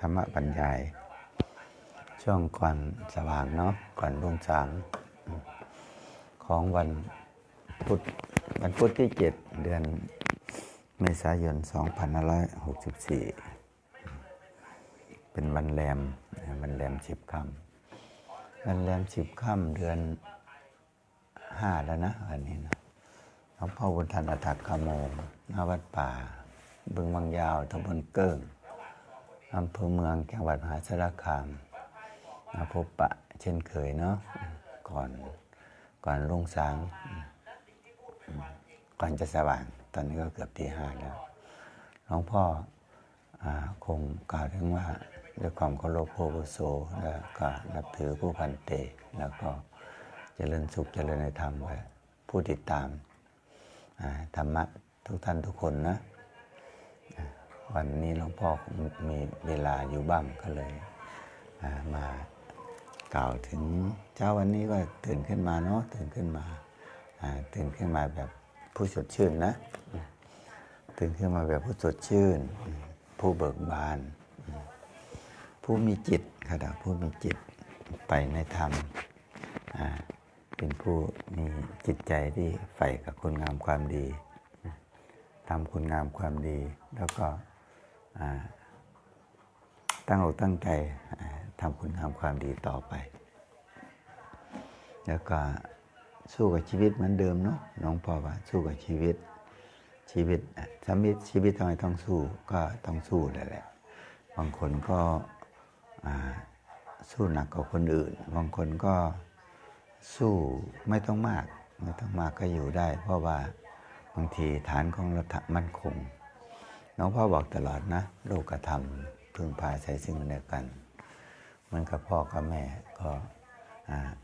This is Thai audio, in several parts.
ธรรมบรรยาย ช่วงก่อนสว่างเนาะก่อนรุ่งสางของวันพุธวันพุธที่เจ็ดเดือนเมษายน 2564 เป็นวันแรมวันแรมสิบค่ำวันแรมสิบค่ำเดือนห้าแล้วนะอันนี้นะหลวงพ่อบุญทันอัฏฐกโมหน้าวัดป่า บึงบางยาวตำบลเกิ้ง อำเภอเมืองจังหวัดมหาสารคามมาพบปะเช่นเคยเนาะก่อนก่อนรุ่งสาง ก่อนจะสว่าง ตอนนี้ก็เกือบตีห้าแล้วหลวงพ่ออคงกล่าวถึงว่าด้วยความเคารพผู้บุโสแล้วก็นับถือผู้พันเต แล้วก็เจริญสุขเจริญในธรรมไว้ผู้ติดตามธรรมะทุกท่านทุกคนนะ วันนี้หลวงพ่อมีเวลาอยู่บ้างก็เลยมากล่าวถึงเช้าวันนี้ก็ตื่นขึ้นมาเนาะตื่นขึ้นมาตื่นขึ้นมาแบบผู้สดชื่นนะ ตื่นขึ้นมาแบบผู้สดชื่น ผู้เบิกบาน ผู้มีจิตขณะผู้มีจิตไปในธรรมเป็นผู้มีจิตใจที่ใฝ่กับคุณงามความดีทำคุณงามความดีแล้วก็ ตั้งอกตั้งใจทำคุณงามความดีต่อไป แล้วก็สู้กับชีวิตเหมือนเดิมเนาะน้องพ่อว่าสู้กับชีวิตชีวิตสมิตชีวิตทำไมต้องสู้ก็ต้องสู้นั่นแหละ บางคนก็สู้หนักกว่าคนอื่น บางคนก็สู้ไม่ต้องมาก ไม่ต้องมากก็อยู่ได้ เพราะว่าบางทีฐานของเรามั่นคง น้องพ่อบอกตลอดนะโลกธรรมพึ่งพาใส่ซึ่งกันและกัน มันกับพ่อกับแม่ก็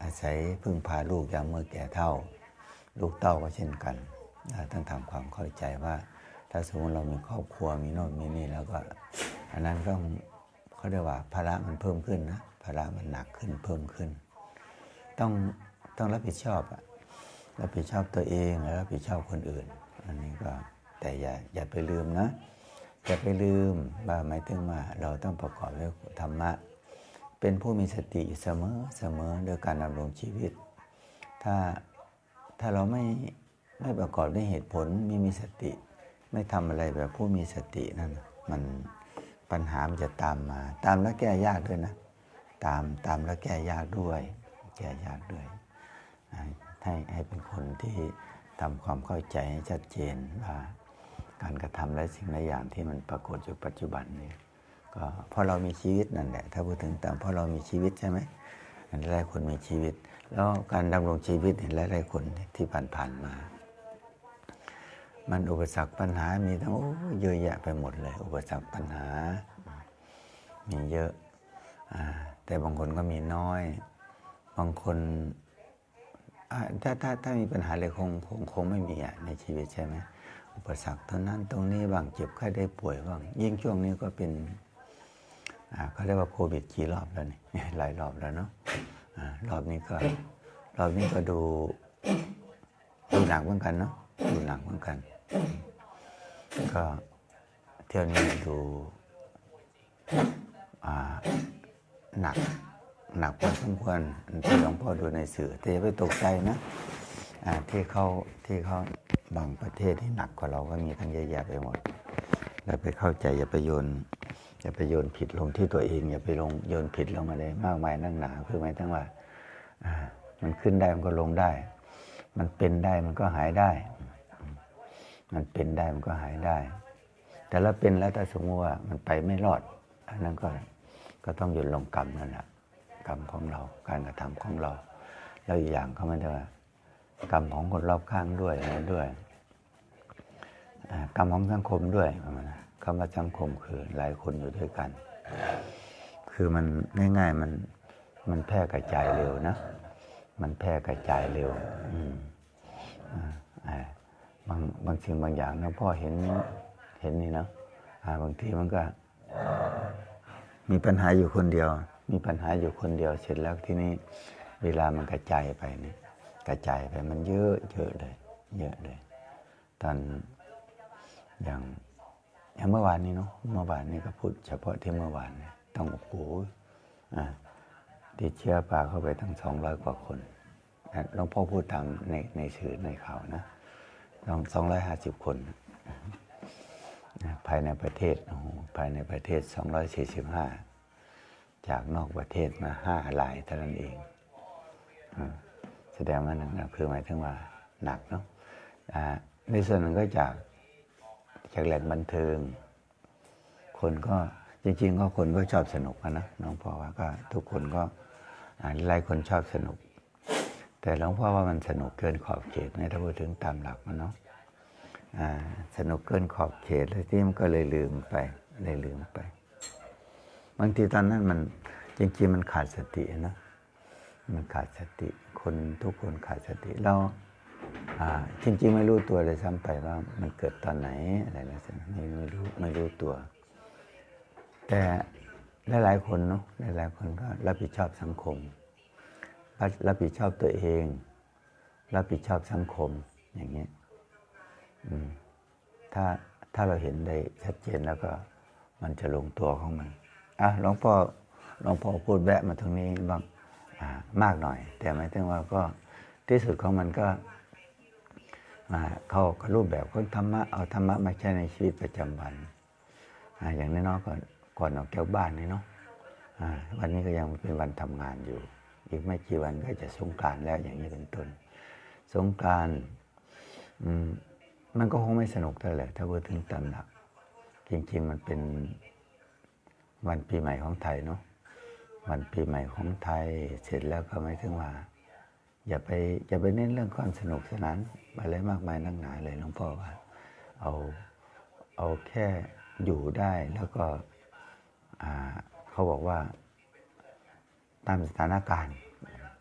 อาศัยพึ่งพาลูกยามเมื่อแก่เท่า ลูกเต้าก็เช่นกันต้องทำความเข้าใจว่า ถ้าสมมติเรามีครอบครัวมีโน่นมีนี่แล้วก็ อันนั้นต้องเขาเรียกว่าภาระมันเพิ่มขึ้นนะภาระมันหนักขึ้นเพิ่มขึ้น ต้องต้องรับผิดชอบอะรับผิดชอบตัวเองและรับผิดชอบคนอื่น อันนี้ก็แต่อย่าอย่าไปลืมนะ อย่าไปลืมว่าหมายถึงว่าเราต้องประกอบด้วยธรรมะ เป็นผู้มีสติเสมอเสมอโดยการดำรงชีวิต ถ้าถ้าเราไม่ไม่ประกอบด้วยเหตุผลไม่มีสติ ไม่ทำอะไรแบบผู้มีสตินั่นมันปัญหามันจะตามมา ตามแล้วแก้ยากด้วยนะ ตามตามแล้วแก้ยากด้วย แก้ยากด้วยให้ให้เป็นคนที่ทำความเข้าใจให้ชัดเจนว่า การกระทำและสิ่งหลายอย่างที่มันปรากฏอยู่ปัจจุบันนี้ก็เพราะเรามีชีวิตนั่นแหละ ถ้าพูดถึงตามเพราะเรามีชีวิตใช่ไหมหลายๆคนมีชีวิต แล้วการดำรงชีวิตเห็นหลายๆคนที่ผ่านๆมา มันอุปสรรคปัญหา มีทั้งเยอะแยะไปหมดเลย อุปสรรคปัญหา มีเยอะอแต่บางคนก็มีน้อย บางคนถ้าถ้าถ้ามีปัญหาเลยคงคงคงไม่มีอะในชีวิตใช่ไหม อุปสรรคตรงนั้นตรงนี้บางเจ็บไข้ได้ป่วยบ้างยิ่งช่วงนี้ก็เป็นอ่าเขาเรียกว่าโควิดกี่รอบแล้วนี่หลายรอบแล้วเนาะอ่ารอบนี้ก็รอบนี้ก็ดูดูหนักเหมือนกันเนาะดูหนักเหมือนกัน ก็เที่ยวนี้ดูอ่าหนักหนักพอสมควรที่หลวงพ่อดูในสื่อแต่อย่าไปตกใจนะอ่าที่เขาที่เขา บางประเทศที่หนักกว่าเราก็มีทั้งเยอะแยะไปหมดแล้วไปเข้าใจอย่าไปโยนอย่าไปโยนผิดลงที่ตัวเองอย่าไปลงโยนผิดลงอะไรมากมายนั่งหนาคือหมายถึงว่ามันขึ้นได้มันก็ลงได้ มันเป็นได้มันก็หายได้ มันเป็นได้มันก็หายได้ แต่ละเป็นแล้วถ้าสมมติว่ามันไปไม่รอดอันนั้นก็ก็ต้องหยุดลงกรรมนั่นแหละกรรมของเราการกระทำของเรา แล้วอีกอย่างก็ไม่ได้ว่า กรรมของคนรอบข้างด้วยอะไรด้วยกรรมของสังคมด้วยประมาณนั้นคำว่าสังคมคือหลายคนอยู่ด้วยกัน คือมันง่ายๆมันมันแพร่กระจายเร็วนะ มันแพร่กระจายเร็วอ่าบางบางสิ่งบางอย่างนะพ่อเห็นเห็นนี่นะบางทีมันก็ มีปัญหาอยู่คนเดียว มีปัญหาอยู่คนเดียวเสร็จแล้วทีนี้เวลามันกระจายไปนี่ กระจายไปมันเยอะเยอะเลย เยอะเลย ตอนอย่างอย่างเมื่อวานนี้เนาะเมื่อวานนี้ก็พูดเฉพาะที่เมื่อวานเนี่ยต้องโอ้โหอ่าติดเชื้อปลาเข้าไปทั้งสองร้อยกว่าคนนะหลวงพ่อพูดตามในในสื่อในข่าวนะต้องสองร้อยห้าสิบคนภายในประเทศโอ้โหภายในประเทศสองร้อยสี่สิบห้าจากนอกประเทศมาห้ารายเท่านั้นเองอ่า แสดงว่าหนักนะคือหมายถึงว่าหนักเนาะในส่วนหนึ่งก็จากจากแหล่งบันเทิง คนก็จริง ๆ ก็คนก็ชอบสนุกนะน้องพ่อว่าก็ทุกคนก็หลายคนชอบสนุก แต่หลวงพ่อว่ามันสนุกเกินขอบเขตนะถ้าพูดถึงตามหลักมันเนาะสนุกเกินขอบเขตแล้วที่มันก็เลยลืมไปเลยลืมไป บางทีตอนนั้นมันจริงๆมันขาดสตินะมันขาดสติ คนทุกคนขาดสติเราจริงๆ ไม่รู้ตัวเลยซ้ำไปว่ามันเกิดตอนไหนอะไรนะไม่ไม่รู้ไม่รู้ตัว แต่หลายๆคนเนาะหลายๆคนก็รับผิดชอบสังคม รับผิดชอบตัวเอง รับผิดชอบสังคมอย่างเงี้ยถ้าถ้าเราเห็นได้ชัดเจนแล้วก็มันจะลงตัวของมันอะหลวงพ่อหลวงพ่อพูดแวะมาตรงนี้บ้าง มากหน่อย แต่หมายถึงว่าก็ที่สุดของมันก็เข้ากับรูปแบบของธรรมะเอาธรรมะมาใช้ในชีวิตประจำวันออย่างน้อยๆก่อนก่อนออกจากบ้านนี่เนาะวันนี้ก็ยังเป็นวันทำงานอยู่ อีกไม่กี่วันก็จะสงการแล้วอย่างนี้เป็นต้นสงการมันก็คงไม่สนุกเท่าไหร่ถ้าพูดถึงตามหลักจริงๆมันเป็นวันปีใหม่ของไทยเนาะ วันปีใหม่ของไทย เสร็จแล้วก็หมายถึงว่า อย่าไปอย่าไปเน้นเรื่องความสนุกสนานอะไรมากมายนักหนาเลยหลวงพ่อว่าเอาเอาแค่อยู่ได้แล้วก็อ่าเขาบอกว่า ตามสถานการณ์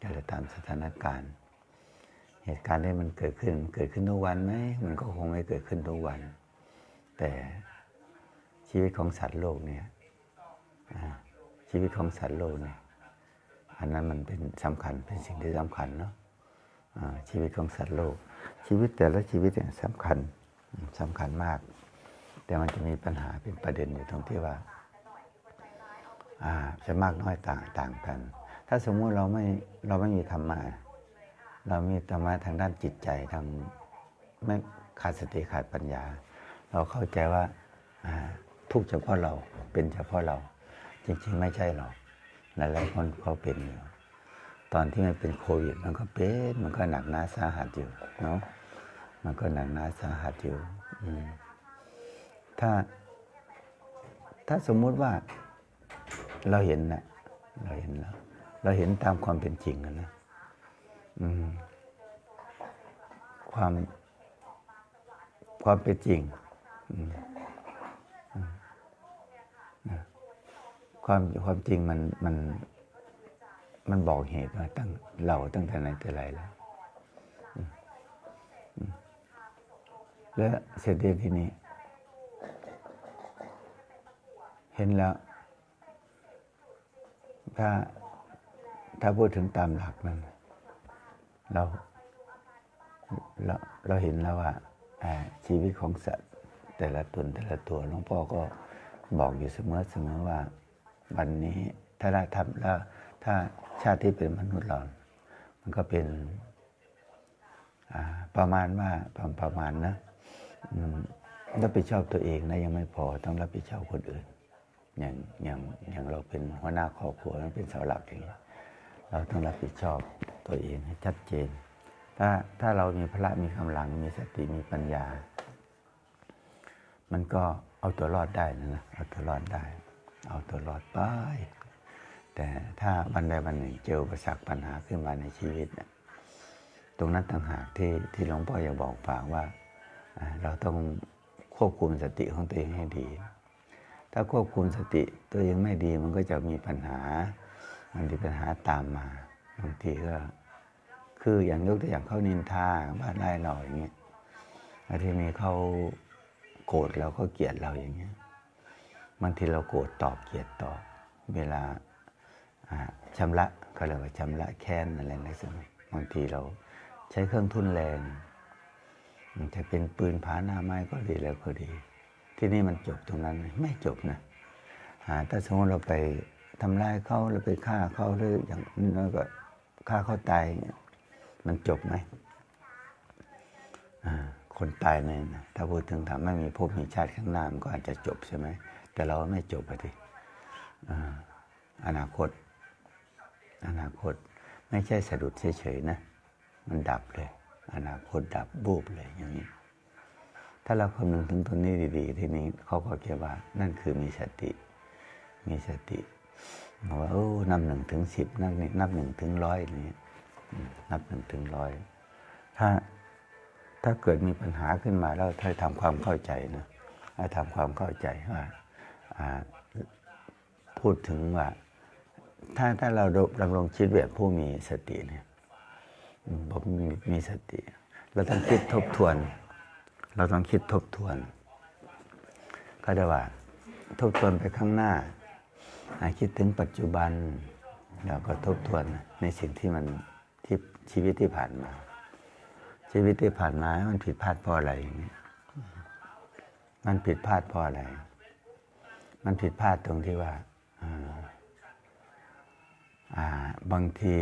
จะตามสถานการณ์ เหตุการณ์ที่มันเกิดขึ้น เกิดขึ้นทุกวันไหมมันก็คงไม่เกิดขึ้นทุกวัน แต่ชีวิตของสัตว์โลกเนี่ยอ่า ชีวิตของสัตว์โลกเนี่ยอันนั้นมันเป็นสำคัญเป็นสิ่งที่สำคัญเนาะชีวิตของสัตว์โลก ชีวิตแต่ละชีวิตเนี่ยสำคัญสำคัญมาก แต่มันจะมีปัญหาเป็นประเด็นอยู่ตรงที่ว่าอาจะมากน้อยต่างต่างกัน ถ้าสมมุติเราไม่เราไม่มีธรรมะเรามีธรรมะทางด้านจิตใจทางไม่ขาดสติขาดปัญญา เราเข้าใจว่าทุกเฉพาะเราเป็นเฉพาะเรา จริงๆไม่ใช่หรอกหลายๆคนเขาเป็นอยู่ตอนที่มันเป็นโควิด มันก็เป็นมันก็หนักหนาสาหัสอยู่เนาะมันก็หนักหนาสาหัสอยู่อืถ้า ถ้าสมมุติว่า เราเห็นนะเราเห็นแล้ว เราเห็นตามความเป็นจริงนะอืมความความเป็นจริง ความความจริงมันมันมันบอกเหตุมาตั้งเราตั้งแต่ไหนแต่ไรแล้ว แล้วเสร็จเดียวทีนี้ เห็นแล้ว ถ้าถ้าพูดถึงตามหลักนั้น เราเราเราเห็นแล้วว่าอ่าชีวิตของสัตว์แต่ละตนแต่ละตัวหลวงพ่อก็บอกอยู่เสมอเสมอว่า วันนี้ถ้าได้ทำแล้วถ้าชาติที่เป็นมนุษย์เรา มันก็เป็นประมาณว่าประประมาณนะรับผิดชอบตัวเองนะยังไม่พอต้องรับผิดชอบคนอื่น อย่างอย่างอย่างเราเป็นหัวหน้าครอบครัวเราเป็นเสาหลักอย่างนี้ยเราต้องรับผิดชอบตัวเองให้ชัดเจน ถ้าถ้าเรามีพละมีกำลังมีสติมีปัญญา มันก็เอาตัวรอดได้นะนะเอาตัวรอดได้ เอาตัวรอดไป แต่ถ้าวันใดวันหนึ่งเจออุปสรรคปัญหาขึ้นมาในชีวิตเนี่ยตรงนั้นต่างหากที่ที่หลวงพ่ออยากบอกฝากว่า เราต้องควบคุมสติของตัวเองให้ดี ถ้าควบคุมสติตัวเองไม่ดีมันก็จะมีปัญหา มันมีปัญหาตามมาบางทีก็คืออย่างยกตัวอย่างเขานินทาบ้านไร่เราอย่างเงี้ยแล้วที่มีเขาโกรธเราเขาเกลียดเราอย่างเงี้ย บางทีเราโกรธตอบเกลียดตอบเวลาอ่าชำระเขาเรียกว่าชำระแค้นอะไรในสมัยบางทีเราใช้เครื่องทุนแรงจะเป็นปืนผาหน้าไม้ก็ดีแล้วก็ดี ที่นี่มันจบตรงนั้นไหมไม่จบนะถ้าสมมติเราไปทำร้ายเขาหรือไปฆ่าเขาหรืออย่างนั้นก็ฆ่าเขาตายมันจบไหมคนตายเนี่ยนะถ้าพูดถึงทำไม่มีภพมีชาติข้างหน้ามันก็อาจจะจบใช่ไหม แต่เราไม่จบอะทีอนาคต อนาคตไม่ใช่สะดุดเฉยๆนะ มันดับเลย อนาคตดับบูบเลยอย่างนี้ ถ้าเราคำนึงถึงตรงนี้ดีๆ ทีนี้เขาก็เกี่ยว่า นั่นคือมีสติ มีสติบอกว่าโอ้นับหนึ่งถึงสิบนับนี่นับหนึ่งถึงร้อยนี่นับหนึ่งถึงร้อยถ้าถ้าเกิดมีปัญหาขึ้นมาแล้วถ้าทำความเข้าใจนะถ้าทำความเข้าใจว่า พูดถึงว่า ถ้าถ้าเราดำรงชีวิตแบบผู้มีสติเนี่ยผมมีมีสติ เราต้องคิดทบทวน เราต้องคิดทบทวน ก็ได้ว่า ทบทวนไปข้างหน้าอ่าคิดถึงปัจจุบัน แล้วก็ทบทวนในสิ่งที่มันที่ชีวิตที่ผ่านมา ชีวิตที่ผ่านมา มันผิดพลาดเพราะอะไรอย่างนี้มันผิดพลาดเพราะอะไร มันผิดพลาดตรงที่ว่าบางที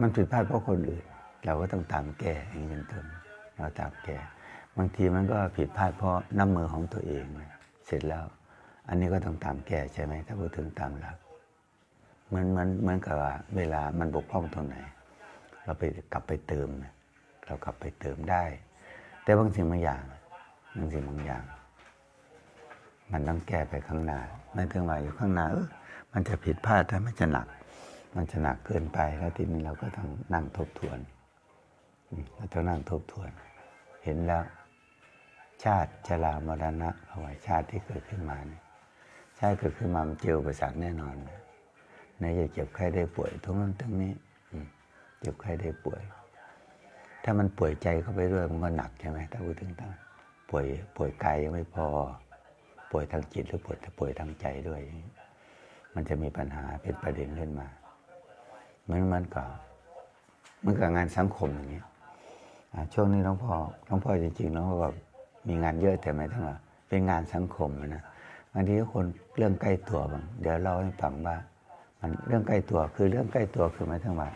มันผิดพลาดเพราะคนอื่น เราก็ต้องตามแก้อย่างนี้เป็นต้นเราตามแก้บางทีมันก็ผิดพลาดเพราะน้ำมือของตัวเอง เสร็จแล้ว อันนี้ก็ต้องตามแก้ใช่ไหมถ้าพูดถึงตามหลักเหมือนเหมือนเหมือนกับว่าเวลามันบกพร่องตรงไหน เราไปกลับไปเติม เรากลับไปเติมได้ แต่บางสิ่งบางอย่างบางสิ่งบางอย่าง มันต้องแก้ไปข้างหน้าไม่ถึงว่าอยู่ข้างหน้าเออมันจะผิดพลาดถ้ามันจะหนัก มันจะหนักเกินไปแล้วทีนี้เราก็ต้องนั่งทบทวนเราต้องนั่งทบทวน เห็นแล้ว ชาติชรามรณะเอาไว้ชาติที่เกิดขึ้นมาเนี่ยชาติเกิดขึ้นมามันเจออุปสรรคแน่นอนนะในจะเจ็บไข้ได้ป่วยทั้งนั้นทั้งนี้เจ็บไข้ได้ป่วย ถ้ามันป่วยใจเข้าไปด้วยมันก็หนักใช่ไหมถ้าพูดถึงตางป่วยป่วยกายยังไม่พอ ป่วยทางจิตหรือป่วยป่วยทางใจด้วย มันจะมีปัญหาเป็นประเด็นขึ้นมาเหมือนมันก็เหมันกับงานสังคมอย่างเงี้ยช่วงนี้หลวงพ่อหลวงพ่อจริงๆหลวงพ่อแบบมีงานเยอะแต่ไม่ทั้งว่าเป็นงานสังคมนะบางทีคนเรื่องใกล้ตัวบางเดี๋ยวเล่าให้ฟังว่า มันเรื่องใกล้ตัวคือเรื่องใกล้ตัวคือหมายถึงว่า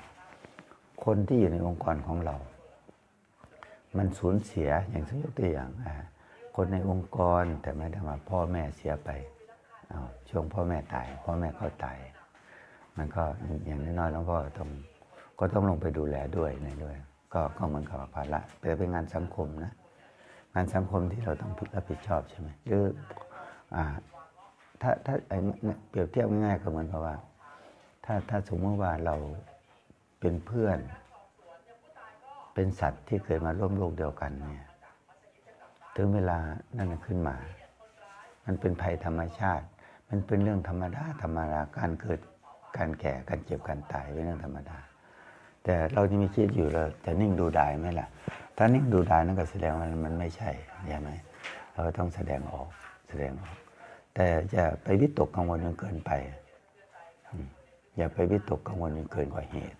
คนที่อยู่ในองค์กรของเรา มันสูญเสียอย่างสมยกตัวอย่างอ่า คนในองค์กรแต่ไม่ได้มาพ่อแม่เสียไปอ้าช่วงพ่อแม่ตาย พ่อแม่เขาตาย มันก็อย่างน้อยๆหลวงพ่อต้องก็ต้องลงไปดูแลด้วยในด้วย ก็ก็เหมือนกับภาระแต่เป็นงานสังคมนะ งานสังคมที่เราต้องรับผิดชอบใช่ไหมหรืออ่าถ้าถ้าเนี่ยเปรียบเทียบง่ายๆก็เหมือนกับว่า ถ้าถ้าสมมติว่าเราเป็นเพื่อน เป็นสัตว์ที่เคยมาร่วมโลกเดียวกันเนี่ย ถึงเวลานั่นขึ้นมา มันเป็นภัยธรรมชาติ มันเป็นเรื่องธรรมดาธรรมดาการเกิดการแก่การเจ็บการตายเป็นเรื่องธรรมดา แต่เราจะมีคิดอยู่เราจะนิ่งดูดายไหมล่ะ ถ้านิ่งดูดายนั่นก็แสดงว่ามันไม่ใช่ใช่ไหมเราต้องแสดงออกแสดงออก แต่อย่าไปวิตกกังวลจนเกินไปอย่าไปวิตกกังวลจนเกินกว่าเหตุ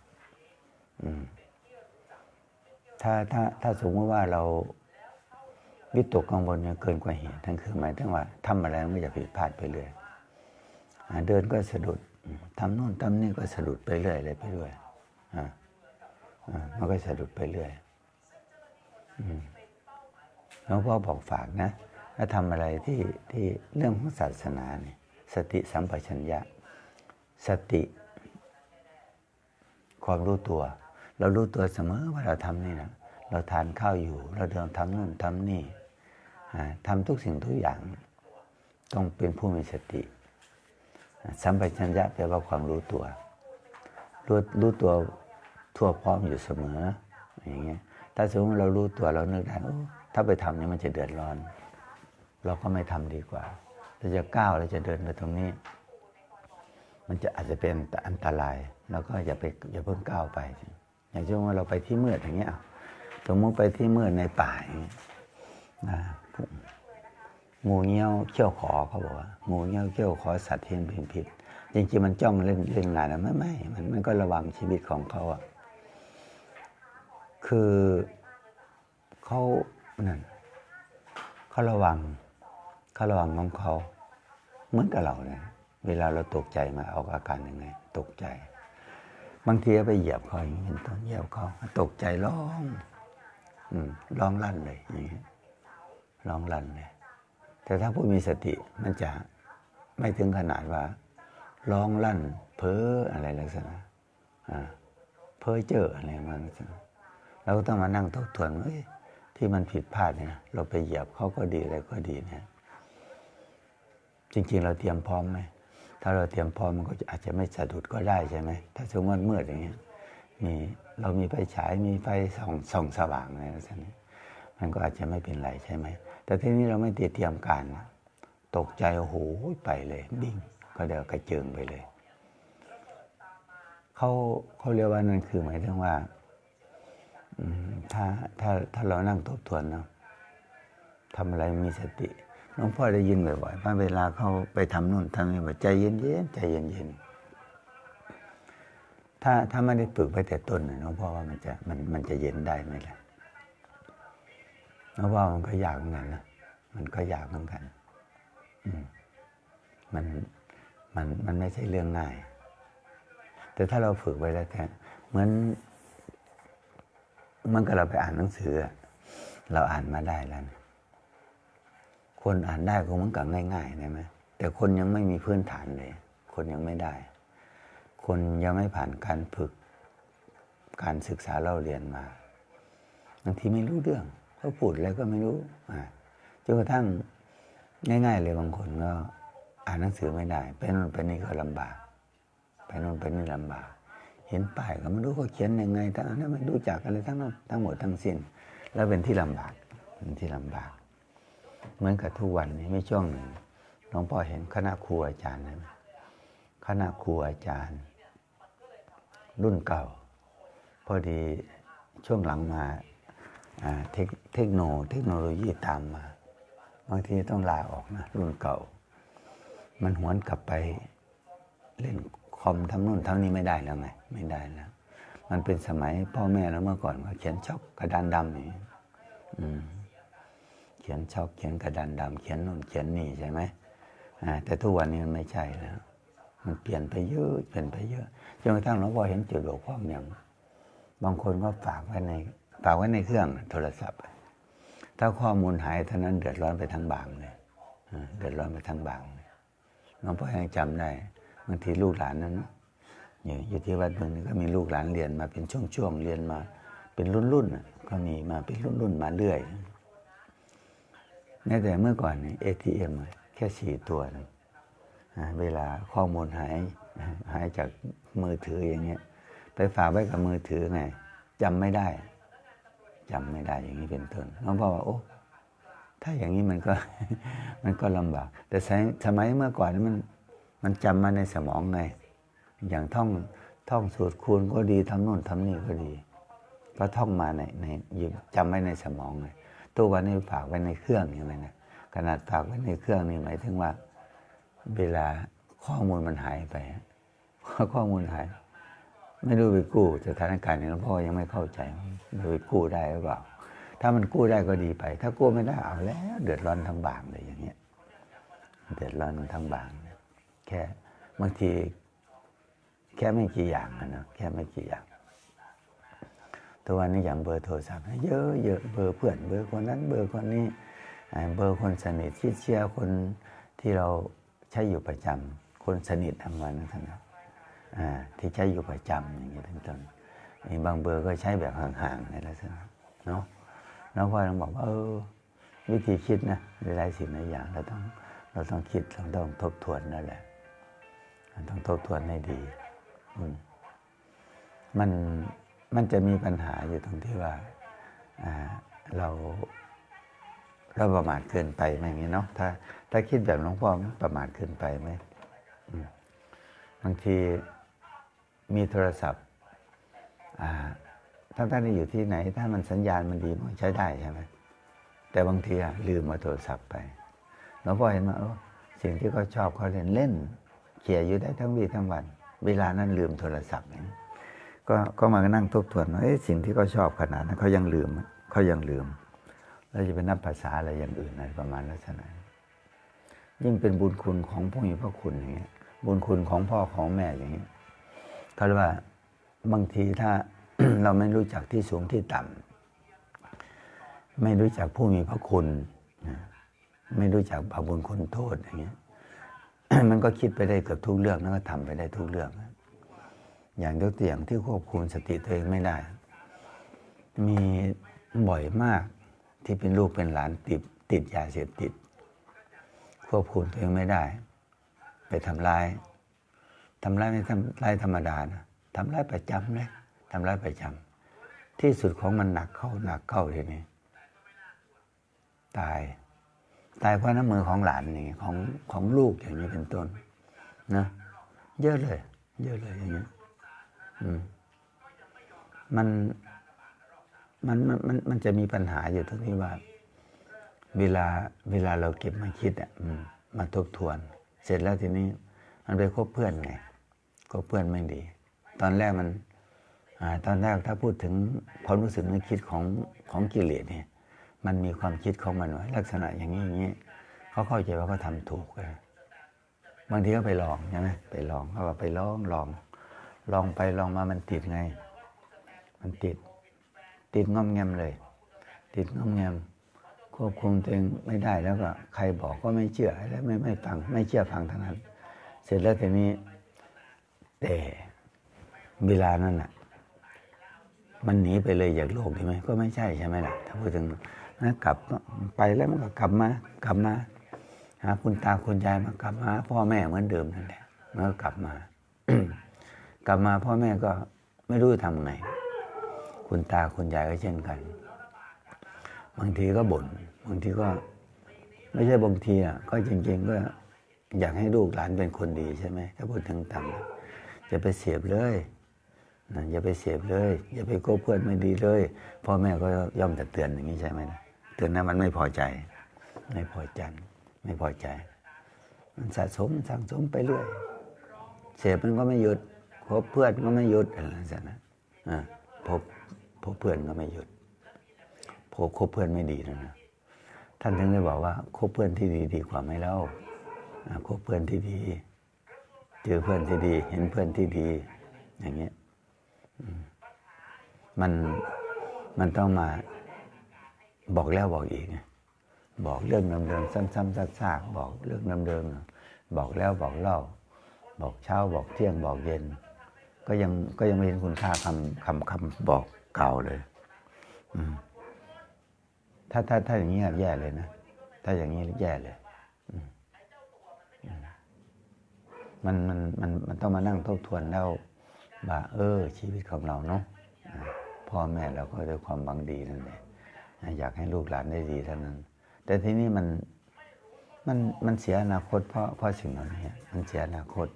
ถ้าถ้าถ้าสมมติว่าเรา วิตกกังวลจนเกินกว่าเหตุนั่นคือหมายถึงว่าทำอะไรมันจะผิดพลาดไปเรื่อยเดินก็สะดุดทำโน่นทำนี่ก็สะดุดไปเรื่อยเลยไปเรื่อยมันก็สะดุดไปเรื่อยหลวงพ่อบอกฝากนะถ้าทำอะไรที่ที่เรื่องของศาสนาเนี่ยสติสัมปชัญญะ สติ ความรู้ตัว เรารู้ตัวเสมอว่าเราทำนี่นะเราทานข้าวอยู่ เราเดินทำนู่นทำนี่ ทำทุกสิ่งทุกอย่าง ต้องเป็นผู้มีสติสัมปชัญญะแปลว่าความรู้ตัว รู้รู้ตัวทั่วพร้อมอยู่เสมออย่างเงี้ยถ้าสมมติเรารู้ตัวเรานึกได้ถ้าไปทำเนี่ยมันจะเดือดร้อน เราก็ไม่ทำดีกว่าเราจะก้าวเราจะเดินไปตรงนี้ มันจะอาจจะเป็นอันตรายแล้วก็อย่าไปอย่าเพิ่งก้าวไป อย่างเช่นว่าเราไปที่มืดอย่างเงี้ยสมมติไปที่มืดในป่าอย่างเงี้ยนะ งูเงี้ยวเขี้ยวขอเขาบอกว่างูเงี้ยวเขี้ยวขอสัตว์เห็นเป็นผิดจริงๆมันจ้องเล่นเล่นงานนะไม่ไม่มันมันก็ระวังชีวิตของเขาอะคือเขานั่นเขาระวังเขาระวังของเขาเหมือนกับเราเนี่ยเวลาเราตกใจมาเอาอาการยังไง ตกใจ บางทีก็ไปเหยียบเขาอย่างนี้เป็นต้นเหยียบเขาตกใจร้อง อืมร้องลั่นเลยอย่างนี้ ร้องลั่นเลยแต่ถ้าผู้มีสติมันจะไม่ถึงขนาดว่าร้องลั่น เพ้ออะไรลักษณะอ่าเพ้อเจออะไรมันเราก็ต้องมานั่งทบทวนว่าเอ้ยที่มันผิดพลาดเนี่ยเราไปเหยียบเขาก็ดีอะไรก็ดีเนี่ยจริงๆ เราเตรียมพร้อมไหมถ้าเราเตรียมพร้อมมันก็อาจจะไม่สะดุดก็ได้ใช่ไหมถ้าสมมติมืดอย่างเงี้ยมีเรามีไฟฉายมีไฟส่องส่องสว่างอะไรลักษณะนี้มันก็อาจจะไม่เป็นไรใช่ไหม แต่ที่นี้เราไม่เตรียมการนะตกใจโอ้โหไปเลยบิ่งก็เดี๋ยวกระเจิงไปเลยเขาเขาเรียกว่านั่นคือหมายถึงว่าถ้าถ้าถ้าเรานั่งทบทวนเนาะทำอะไรมีสติหลวงพ่อได้ยินบ่อยๆว่าเวลาเขาไปทำนู่นทำนี่ว่าใจเย็นๆใจเย็นๆถ้าถ้าไม่ได้ฝึกไปแต่ต้นน่ะหลวงพ่อว่ามันจะมันมันจะเย็นได้ไหมล่ะ หลวงพ่อมันก็ยากเหมือนกันนะ มันก็ยากเหมือนกัน อืมมันมันมันไม่ใช่เรื่องง่าย แต่ถ้าเราฝึกไว้แล้วแท้เหมือนเหมันก็เราไปอ่านหนังสือ เราอ่านมาได้แล้วนะคนอ่านได้ก็เหมือนกับง่ายๆนะไหมแต่คนยังไม่มีพื้นฐานเลย คนยังไม่ได้ คนยังไม่ผ่านการฝึก การศึกษาเราเรียนมาบางทีไม่รู้เรื่อง เขาพูดอะไรก็ไม่รู้อ่าจนกระทั่งง่าย ๆ เลยบางคนก็ อ่านหนังสือไม่ได้ไปโน่นไปนี่ก็ลำบากไปโน่นไปนี่ลำบาก เห็นป้ายก็ไม่รู้เขาเขียนยังไงทั้งนั้นไม่รู้จักอะไรทั้งนั้นทั้งหมดทั้งสิ้น แล้วเป็นที่ลำบากเป็นที่ลำบาก เหมือนกับทุกวันนี้ไม่ช่วงหนึ่งหลวงพ่อเห็นคณะครูอาจารย์นะคณะครูอาจารย์ รุ่นเก่า พอดีช่วงหลังมา เทคโนเทคโนโลยีตามมาบางทีต้องลาออกนะรุ่นเก่า มันหวนกลับไปเล่นคอมทำนู่นทำนี่ไม่ได้แล้วไงไม่ได้แล้ว มันเป็นสมัยพ่อแม่แล้วเมื่อก่อนก็เขียนช็อกกระดานดำนี่เขียนช็อกเขียนกระดานดำเขียนนู่นเขียนนี่ใช่ไหมแต่ทุกวันนี้มันไม่ใช่แล้ว มันเปลี่ยนไปเยอะเปลี่ยนไปเยอะจนกระทั่งหลวงพ่อเห็นจุดบกพร่องอย่างบางคนก็ฝากไว้ใน ฝากไว้ในเครื่องโทรศัพท์ ถ้าข้อมูลหายเท่านั้นเดือดร้อนไปทั้งบางเลยเดือดร้อนไปทั้งบางเลยหลวงพ่อยังจำได้บางทีลูกหลานนั้นอยู่อยู่ที่วัดเมืองนี้ก็มีลูกหลานเรียนมาเป็นช่วงๆเรียนมา เป็นรุ่นๆน่ะก็มีมาเป็นรุ่นๆมาเรื่อยแม้แต่เมื่อก่อนนี่ ATM อะแค่สี่ตัวนะเวลาข้อมูลหายหายจากมือถืออย่างเงี้ย ไปฝากไว้กับมือถือไงจำไม่ได้ จำไม่ได้อย่างนี้เป็นต้นหลวงพ่อว่าโอ้ถ้าอย่างนี้มันก็มันก็ลำบาก แต่สมัยสมัยเมื่อก่อนนี่มันมันจำมาในสมองไง อย่างท่องท่องสูตรคูณก็ดีทำโน่นทำนี่ก็ดี ก็ท่องมาในในจำไว้ในสมองเลยตัววันนี้ฝากไว้ในเครื่องอย่างไรนะขนาดฝากไว้ในเครื่องนี่หมายถึงว่า เวลาข้อมูลมันหายไปข้อมูลหาย ไม่รู้ไปกู้สถานการณ์นี้หลวงพ่อยังไม่เข้าใจไม่ไปกู้ได้หรือเปล่า ถ้ามันกู้ได้ก็ดีไป ถ้ากู้ไม่ได้เอาแล้ว เดือดร้อนทั้งบางเลยอย่างเงี้ย เดือดร้อนทั้งบางแค่บางที แค่ไม่กี่อย่างอะนะแค่ไม่กี่อย่างตัววันนี้อย่างเบอร์โทรศัพท์เยอะเยอะเบอร์เพื่อนเบอร์คนนั้นเบอร์คนนี้เบอร์คนสนิทที่เชียร์คนที่เราใช้อยู่ประจำคนสนิททางวันนั้นนะอ่า ที่ใช้อยู่ประจำอย่างนี้เป็นต้นมีบางเบอร์ก็ใช้แบบห่างๆในลักษณะเนาะแล้วพ่อเราบอกว่าเออวิธีคิดนะหลายสิ่งหลายอย่างเราต้องเราต้องคิดเราต้องทบทวนนั่นแหละต้องทบทวนให้ดีอืมันมันจะมีปัญหาอยู่ตรงที่ว่าเราเราประมาทเกินไปอย่างนี้เนาะถ้าถ้าคิดแบบหลวงพ่อประมาทเกินไปไหมบางที มีโทรศัพท์อ่าถ้าท่านอยู่ที่ไหน ถ้ามันสัญญาณมันดีมันใช้ได้ใช่ไหมแต่บางทีลืมมาโทรศัพท์ไปหลวงพ่อเห็นว่าสิ่งที่เขาชอบเขาเล่นเล่น เขี่ยอยู่ได้ทั้งวีทั้งวัน เวลานั้นลืมโทรศัพท์เนี่ยก็ก็มานั่งทบทวนว่าสิ่งที่เขาชอบขนาดนั้นเขายังลืมเขายังลืมเราจะไปนับภาษาอะไรอย่างอื่นอะไรประมาณลักษณะยิ่งเป็นบุญคุณของผู้มีพระคุณอย่างเงี้ยบุญคุณของพ่อของแม่อย่างเงี้ย เขาเรียกว่าบางทีถ้าเราไม่รู้จักที่สูงที่ต่ำไม่รู้จักผู้มีพระคุณ ไม่รู้จักบาปบุญคุณโทษอย่างเงี้ยมันก็คิดไปได้เกือบทุกเรื่องแล้วก็ทำไปได้ทุกเรื่อง อย่างยกตัวอย่างที่ควบคุมสติตัวเองไม่ได้ มีบ่อยมากที่เป็นลูกเป็นหลานติดติดยาเสพติด ควบคุมตัวเองไม่ได้ ไปทำร้าย ทำร้ายไม่ทำร้ายธรรมดานะทำร้ายประจำเลยทำร้ายประจำที่สุดของมันหนักเข้าหนักเข้าทีนี้ตาย ตายเพราะน้ำมือของหลานนี่ของของลูกอย่างนี้เป็นต้นนะเยอะเลย เยอะเลยอย่างนี้มันมันมันมันจะมีปัญหาอยู่ตรงที่ว่า เวลาเวลาเราเก็บมาคิดอะมาทบทวน เสร็จแล้วทีนี้ มันไปคบเพื่อนไง คบเพื่อนไม่ดี ตอนแรกมันอตอนแรกถ้าพูดถึงความรู้สึกนึกคิดของของกิเลสเนี่ย มันมีความคิดของมันไว้ลักษณะอย่างนี้อย่างนี้เขาเข้าใจว่าเขาทาถูกเลยบางทีก็ไปลองใช่ไหมไปลองเขาบอกไปลองลอง ลองไปลองมามันติดไง มันติด ติดงอมแงมเลย ติดงอมแงมควบคุมตัวเองไม่ได้แล้วก็ ใครบอกก็ไม่เชื่อแล้วไม่ไม่ฟังไม่เชื่อฟังทั้งนั้น เสร็จแล้วทีนี้ แต่เวลานั้นน่ะ มันหนีไปเลยจากโลกใช่ไหมก็ไม่ใช่ใช่ไหมล่ะ ถ้าพูดถึงนะกลับไปแล้วมันก็กลับมากลับมาหาคุณตาคุณยายมากลับมาพ่อแม่เหมือนเดิมนั่นแหละมันก็กลับมา กลับมาพ่อแม่ก็ไม่รู้จะทำไง คุณตาคุณยายก็เช่นกัน บางทีก็บ่นบางทีก็ ไม่ใช่บางทีอะก็จริง ๆ ก็อยากให้ลูกหลานเป็นคนดีใช่ไหมถ้าพูดถึงต่ำ อย่าไปเสียบเลยนะอย่าไปเสียบเลย อย่าไปโก้เพื่อนไม่ดีเลยพ่อแม่ก็ย่อมจะเตือนอย่างนี้ใช่ไหมนะเตือนนะมันไม่พอใจ ไม่พอใจไม่พอใจ มันสะสมสั่งสมไปเรื่อยเสพมันก็ไม่หยุดพบเพื่อนก็ไม่หยุดอะไรแบบนั้นอ่าพบพบเพื่อนก็ไม่หยุดพบคบเพื่อนไม่ดีนะนะท่านถึงได้บอกว่าคบเพื่อนที่ดีดีกว่าไม่เล่าคบเพื่อนที่ดี เจอเพื่อนที่ดี เห็นเพื่อนที่ดี อย่างเงี้ยมันมันต้องมาบอกแล้วบอกอีกไงบอกเรื่องเดิมๆซ้ำๆซากๆบอกเรื่องเดิมๆบอกแล้วบอกเล่า บอกเช้าบอกเที่ยงบอกเย็น ก็ยังก็ยังไม่เห็นคุณค่าคำคำคำบอกเก่าเลยถ้าถ้าถ้าอย่างนี้แย่เลยนะ ถ้าอย่างนี้แย่เลยอืมอืม มันมันมันมันต้องมานั่งทบทวนแล้วว่าเออ ชีวิตของเราเนาะพ่อแม่เราก็ด้วยความหวังดีนั่นแหละอ่าอยากให้ลูกหลานได้ดีเท่านั้น แต่ทีนี้มันมันมันเสียอนาคตเพราะเพราะสิ่งเหล่านี้มันเสียอนาคต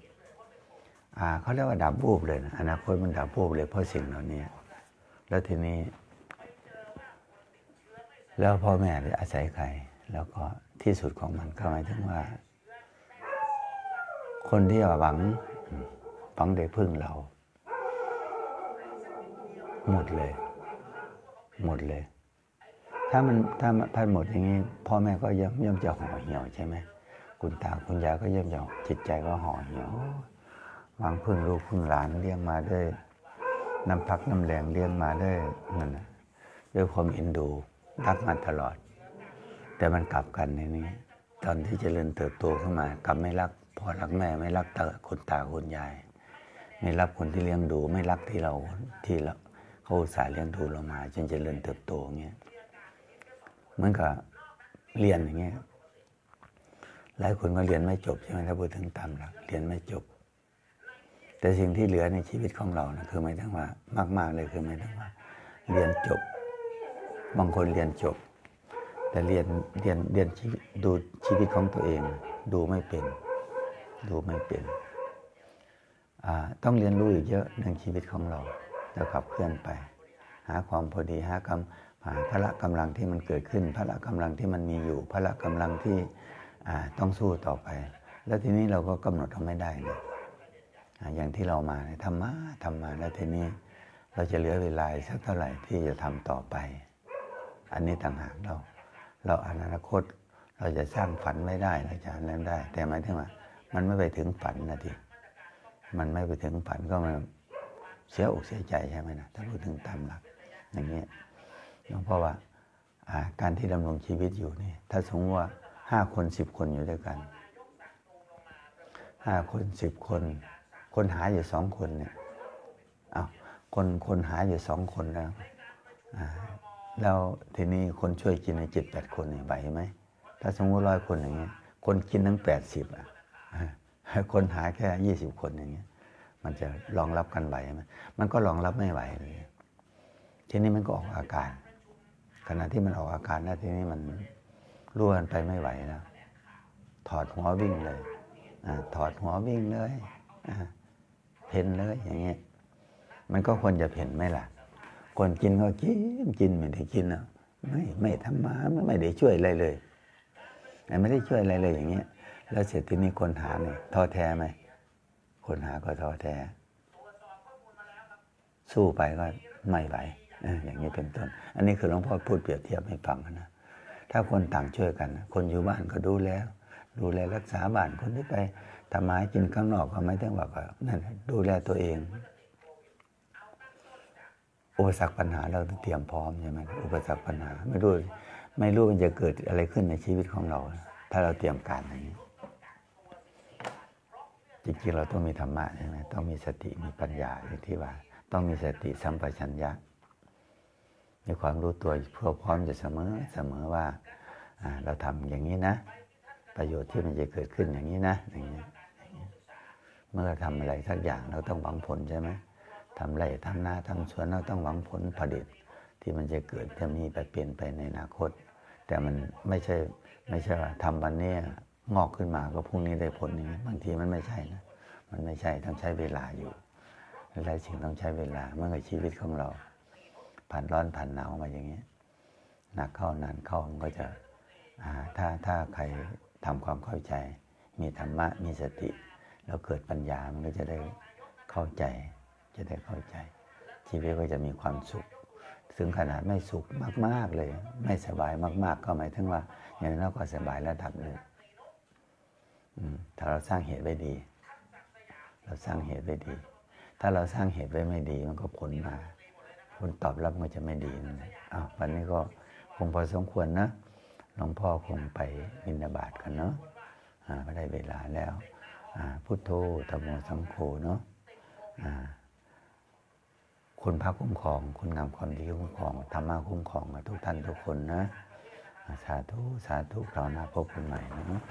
อ่าเขาเรียกว่าดับวูบเลยนะอนาคตมันดับวูบเลยเพราะสิ่งเหล่านี้แล้วทีนี้ แล้วพ่อแม่จะอาศัยใคร แล้วก็ที่สุดของมันก็หมายถึงว่า คนที่หวังหวังได้พึ่งเรา หมดเลย หมดเลย ถ้ามันถ้าถ้าหมดอย่างนี้พ่อแม่ก็ย่อมย่อมจะห่อเหี่ยวใช่ไหมคุณตาคุณยายก็ย่อมจะจิตใจก็ห่อเหี่ยวหวังพึ่งลูกพึ่งหลานเลี้ยงมาด้วยน้ำพักน้ำแรงเลี้ยงมาด้วยนั่นนะด้วยความเอ็นดูรักมาตลอด แต่มันกลับกันในนี้ ตอนที่เจริญเติบโตขึ้นมากลับไม่รัก พ่อรักแม่ไม่รักตาคนตาคนยาย ไม่รักคนที่เลี้ยงดู ไม่รักที่เราที่เราเขาอุตส่าห์เลี้ยงดูเรามาจนเจริญเติบโตเงี้ยเหมือนกับเรียนอย่างเงี้ยหลายคนก็เรียนไม่จบใช่ไหมถ้าพูดถึงตามหลักเรียนไม่จบ แต่สิ่งที่เหลือในชีวิตของเรานะคือหมายถึงว่ามาก ๆ เลยคือหมายถึงว่า เรียนจบ บางคนเรียนจบ แต่เรียนเรียนเรียนชีวิตดูชีวิตของตัวเอง ดูไม่เป็น ดูไม่เป็น ต้องเรียนรู้อีกเยอะในชีวิตของเราแล้วขับเคลื่อนไป หาความพอดีหากำหาพละกำลังที่มันเกิดขึ้น พละกำลังที่มันมีอยู่ พละกำลังที่ต้องสู้ต่อไป แล้วทีนี้เราก็กำหนดทำไม่ได้เลยอย่างที่เรามาทำมาทำมาแล้วทีนี้เราจะเหลือเวลาสักเท่าไหร่ที่จะทำต่อไป อันนี้ต่างหากเรา เราอนาคตเราจะสร้างฝันไม่ได้เราจะนั้นได้ แต่หมายถึงว่า มันไม่ไปถึงฝันนะทีมันไม่ไปถึงฝันก็มันเสียอกเสียใจใช่ไหมนะถ้าพูดถึงตามหลัก อย่างนี้หลวงพ่อว่าอ่าการที่ดำรงชีวิตอยู่นี่ ถ้าสมมติว่าห้าคนสิบคนอยู่ด้วยกันห้าคนสิบคน คนหาอยู่สองคนเนี่ยเอาคนคนหาอยู่สองคนแล้วแล้วทีนี้คนช่วยกินในเจ็ดแปดคนเนี่ยไหวไหมถ้าสมมติร้อยคนอย่างเงี้ยคนกินทั้งแปดสิบอะ คนหาแค่ยี่สิบคนอย่างเงี้ย มันจะรองรับกันไหวไหมมันก็รองรับไม่ไหวเลย ทีนี้มันก็ออกอาการ ขณะที่มันออกอาการแล้วทีนี้มันร่วนไปไม่ไหวแล้วถอดหัววิ่งเลยอถอดหัววิ่งเลยเพ่นเลยอย่างเงี้ย มันก็ควรจะเพ่นไหมล่ะ คนกินก็กินกินไม่ได้กินอะไม่ไม่ทำมาไม่ได้ช่วยอะไรเลย ไม่ได้ช่วยอะไรเลยอย่างเงี้ย แล้วเสร็จทีนี้คนหาเนี่ยท้อแท้ไหม คนหาก็ท้อแท้ สู้ไปก็ไม่ไหวอย่างนี้เป็นต้น อันนี้คือหลวงพ่อพูดเปรียบเทียบให้ฟังนะถ้าคนต่างช่วยกัน คนอยู่บ้านก็ดูแลดูแลรักษาบ้านคนที่ไปทำมาหากินข้างนอกก็ไม่ต้องว่าก็นั่นดูแลตัวเอง อุปสรรคปัญหาเราต้องเตรียมพร้อมใช่ไหมอุปสรรคปัญหา ไม่รู้ไม่รู้มันจะเกิดอะไรขึ้นในชีวิตของเรา ถ้าเราเตรียมการอย่างนี้ จริงๆเราต้องมีธรรมะใช่ไหมต้องมีสติมีปัญญาอย่างที่ว่า ต้องมีสติสัมปชัญญะ มีความรู้ตัวเพื่อพร้อมจะเสมอเสมอว่าเราทำอย่างนี้นะ ประโยชน์ที่มันจะเกิดขึ้นอย่างนี้นะอย่างนี้อย่างนี้เมื่อเราทำอะไรสักอย่างเราต้องหวังผลใช่ไหมทำไรทำนาทำสวนเราต้องหวังผลผลิตที่มันจะเกิดจะมีไปเปลี่ยนไปในอนาคต แต่มันไม่ใช่ไม่ใช่ว่าทำวันนี้ งอกขึ้นมาก็พรุ่งนี้ได้ผลอย่างนี้บางทีมันไม่ใช่นะ มันไม่ใช่ต้องใช้เวลาอยู่หลายสิ่งต้องใช้เวลาเมื่อกับชีวิตของเรา ผ่านร้อนผ่านหนาวมาอย่างนี้หนักเข้านานเข้ามันก็จะถ้าถ้าใครทำความเข้าใจ มีธรรมะมีสติ แล้วเกิดปัญญามันก็จะได้เข้าใจ จะได้เข้าใจ ชีวิตก็จะมีความสุขถึงขนาดไม่สุขมาก ๆ เลย ไม่สบายมาก ๆ ก็หมายถึงว่าอย่างนั้นก็สบายระดับหนึ่ง ถ้าเราสร้างเหตุไว้ดี เราสร้างเหตุไว้ดี ถ้าเราสร้างเหตุไว้ไม่ดีมันก็ผลมาผลตอบรับมันจะไม่ดีนั่นแหละอ้าววันนี้ก็คงพอสมควรนะหลวงพ่อคงไปบิณฑบาตกันเนาะอ่าไม่ได้เวลาแล้วอ่าพุทโธธรรมโมสังโฆเนาะอ่าคุณพระคุ้มครอง คุณงามความดีคุ้มครองธรรมะคุ้มครองทุกท่านทุกคนนะอ่าสาธุ สาธุคราวหน้าพบกันใหม่นะ